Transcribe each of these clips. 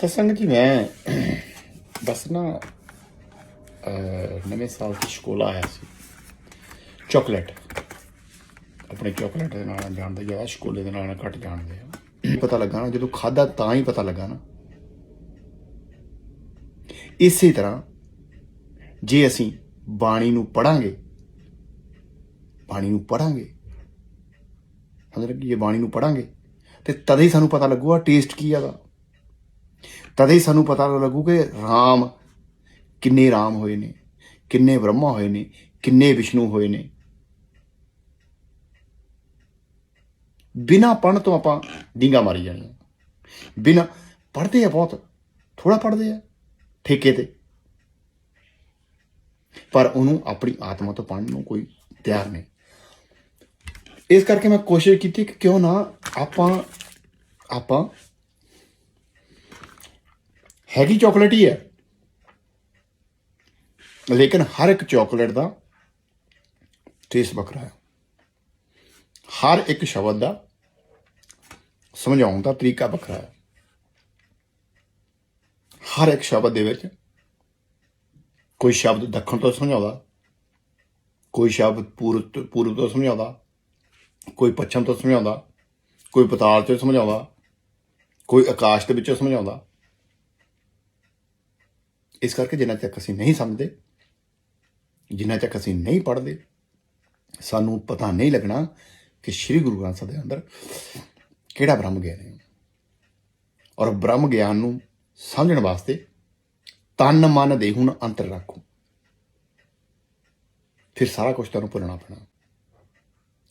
ਸਤਸੰਗ ਜੀ ਮੈਂ ਬਸ ਨਾ ਨਵੇਂ ਸਾਲ ਦੀ ਸ਼ਕੋਲਾ ਆਇਆ ਸੀ ਚਾਕਲੇਟ ਆਪਣੇ ਚਾਕਲੇਟ ਦੇ ਨਾਲ ਜਾਣਦੇ ਜ਼ਿਆਦਾ ਸ਼ਕੋਲੇ ਦੇ ਨਾਲ ਘੱਟ ਜਾਣਦੇ ਆ ਪਤਾ ਲੱਗਾ ਨਾ ਜਦੋਂ ਖਾਦਾ ਤਾਂ ਹੀ ਪਤਾ ਲੱਗਾ ਨਾ ਇਸੇ ਤਰ੍ਹਾਂ ਜੇ ਅਸੀਂ ਬਾਣੀ ਨੂੰ ਪੜਾਂਗੇ ਬਾਣੀ ਨੂੰ ਪੜਾਂਗੇ ਸਮਝ ਲੱਗੀ ਜੇ ਬਾਣੀ ਨੂੰ ਪੜਾਂਗੇ ਤੇ ਤਦੇ ਹੀ ਸਾਨੂੰ ਪਤਾ ਲੱਗੂਗਾ ਟੇਸਟ ਕੀ ਹੈਗਾ ਤਦੇ ਹੀ ਸਾਨੂੰ ਪਤਾ ਲੱਗੂ ਕਿ ਰਾਮ ਕਿੰਨੇ ਰਾਮ ਹੋਏ ਨੇ, ਕਿੰਨੇ ਬ੍ਰਹਮਾ ਹੋਏ ਨੇ, ਕਿੰਨੇ ਵਿਸ਼ਨੂੰ ਹੋਏ ਨੇ। ਬਿਨਾ ਪੜਨ ਤੋਂ ਆਪਾਂ ਡਿੰਗਾ ਮਾਰੀ ਜਾਣੀਆਂ। ਬਿਨਾ ਪੜਦੇ ਆ ਬਹੁਤ ਥੋੜਾ ਪੜਦੇ ਆ, ਠੇਕੇ ਤੇ। ਪਰ ਉਹਨੂੰ ਆਪਣੀ ਆਤਮਾ ਤੋਂ ਪੜਨ ਨੂੰ ਕੋਈ ਤਿਆਰ ਨਹੀਂ। ਇਸ ਕਰਕੇ ਮੈਂ ਕੋਸ਼ਿਸ਼ ਕੀਤੀ ਕਿ ਕਿਉਂ ਨਾ ਆਪਾਂ ਆਪਾਂ ਹੈਗੀ ਚਾਕਲੇਟ ਹੀ ਹੈ। ਲੇਕਿਨ ਹਰ ਇੱਕ ਚਾਕਲੇਟ ਦਾ ਟੇਸਟ ਵੱਖਰਾ ਹੈ। ਹਰ ਇੱਕ ਸ਼ਬਦ ਦਾ ਸਮਝਾਉਣ ਦਾ ਤਰੀਕਾ ਵੱਖਰਾ ਹੈ। ਹਰ ਇੱਕ ਸ਼ਬਦ ਦੇ ਵਿੱਚ ਕੋਈ ਸ਼ਬਦ ਦੱਖਣ ਤੋਂ ਸਮਝਾਉਂਦਾ, ਕੋਈ ਸ਼ਬਦ ਪੂਰਬ ਤੋਂ ਪੂਰਬ ਤੋਂ ਸਮਝਾਉਂਦਾ, ਕੋਈ ਪੱਛਮ ਤੋਂ ਸਮਝਾਉਂਦਾ, ਕੋਈ ਪਤਾਲ ਤੋਂ ਸਮਝਾਉਂਦਾ, ਕੋਈ ਆਕਾਸ਼ ਦੇ ਵਿੱਚੋਂ ਸਮਝਾਉਂਦਾ। ਇਸ ਕਰਕੇ ਜਿੰਨਾ ਤੱਕ ਅਸੀਂ ਨਹੀਂ ਸਮਝਦੇ, ਜਿੰਨਾ ਤੱਕ ਅਸੀਂ ਨਹੀਂ ਪੜ੍ਹਦੇ, ਸਾਨੂੰ ਪਤਾ ਨਹੀਂ ਲੱਗਣਾ ਕਿ ਸ੍ਰੀ ਗੁਰੂ ਗ੍ਰੰਥ ਸਾਹਿਬ ਦੇ ਅੰਦਰ ਕਿਹੜਾ ਬ੍ਰਹਮ ਗਿਆਨ ਹੈ। ਔਰ ਬ੍ਰਹਮ ਗਿਆਨ ਨੂੰ ਸਮਝਣ ਵਾਸਤੇ ਤਨ ਮਨ ਦੇ ਹੁਣ ਅੰਤਰ ਰੱਖੋ। ਫਿਰ ਸਾਰਾ ਕੁਝ ਤੁਹਾਨੂੰ ਭੁੱਲਣਾ ਪੈਣਾ।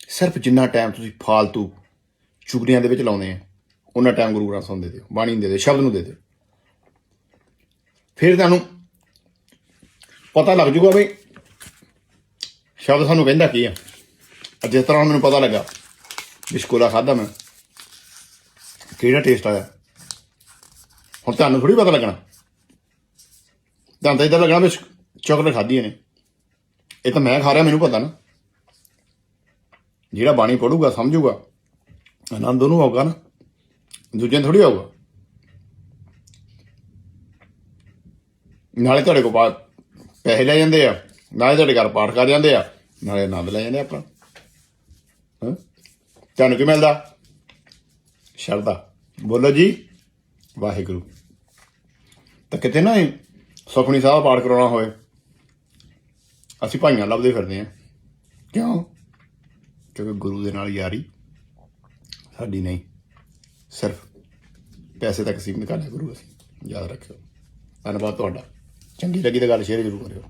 ਸਿਰਫ ਜਿੰਨਾ ਟਾਈਮ ਤੁਸੀਂ ਫਾਲਤੂ ਚੁਗਲੀਆਂ ਦੇ ਵਿੱਚ ਲਾਉਂਦੇ ਆ ਉਹਨਾਂ ਟਾਈਮ ਗੁਰੂ ਗ੍ਰੰਥ ਸਾਹਿਬ ਦੇ ਦਿਓ, ਬਾਣੀ ਨੂੰ ਦੇ ਦਿਓ, ਸ਼ਬਦ ਨੂੰ ਦੇ ਦਿਓ। ਫਿਰ ਤੁਹਾਨੂੰ ਪਤਾ ਲੱਗ ਜੂਗਾ ਵੀ ਸ਼ਬਦ ਸਾਨੂੰ ਕਹਿੰਦਾ ਕੀ ਆ। ਅੱਜ ਜਿਸ ਤਰ੍ਹਾਂ ਹੁਣ ਮੈਨੂੰ ਪਤਾ ਲੱਗਾ ਬਿਸਕੁਲਾ ਖਾਦਾ ਮੈਂ, ਕਿਹੜਾ ਟੇਸਟ ਆਇਆ। ਹੁਣ ਤੁਹਾਨੂੰ ਥੋੜੀ ਪਤਾ ਲੱਗਣਾ। ਤੁਹਾਨੂੰ ਤਾਂ ਇਦਾਂ ਲੱਗਣਾ ਵੀ ਚਾਕਲੇਟ ਖਾਧੀ ਨੇ। ਇਹ ਤਾਂ ਮੈਂ ਖਾ ਰਿਹਾ, ਮੈਨੂੰ ਪਤਾ ਨਾ। ਜਿਹੜਾ ਬਾਣੀ ਪੜੂਗਾ, ਸਮਝੂਗਾ। ਆਨੰਦ ਉਹਨੂੰ ਆਊਗਾ ਨਾ। ਦੂਜਿਆਂ ਥੋੜੀ ਆਊਗਾ। ਨਾਲੇ ਤੁਹਾਡੇ ਕੋਲ ਪਾ- ਪੈਸੇ ਲੈ ਜਾਂਦੇ ਆ, ਨਾਲੇ ਤੁਹਾਡੇ ਘਰ ਪਾਠ ਕਰ ਜਾਂਦੇ ਆ, ਨਾਲੇ ਆਨੰਦ ਲੈ ਜਾਂਦੇ ਆਪਾਂ। ਆਪਣਾ ਹਾਂ? ਤੁਹਾਨੂੰ ਕੀ ਮਿਲਦਾ? ਸ਼ਰਦਾ ਬੋਲੋ ਜੀ, ਵਾਹਿਗੁਰੂ। ਤਾਂ ਕਿਤੇ ਨਾ ਇਹ ਸੁਖਮਨੀ ਸਾਹਿਬ ਪਾਠ ਕਰਾਉਣਾ ਹੋਵੇ ਅਸੀਂ ਭਾਈਆਂ ਲੱਭਦੇ ਫਿਰਦੇ ਆ। ਕਿਉਂ? ਕਿਉਂਕਿ ਗੁਰੂ ਦੇ ਨਾਲ ਯਾਰੀ ਸਾਡੀ ਨਹੀਂ। ਸਿਰਫ ਪੈਸੇ ਤੱਕ ਸੀਮਿਤ ਕਰ ਲਿਆ ਗੁਰੂ ਅਸੀਂ। ਯਾਦ ਰੱਖਿਓ। ਧੰਨਵਾਦ ਤੁਹਾਡਾ। ਚੰਗੀ ਲੱਗੀ ਤਾਂ ਗੱਲ ਸ਼ੇਅਰ ਜ਼ਰੂਰ ਕਰਿਓ।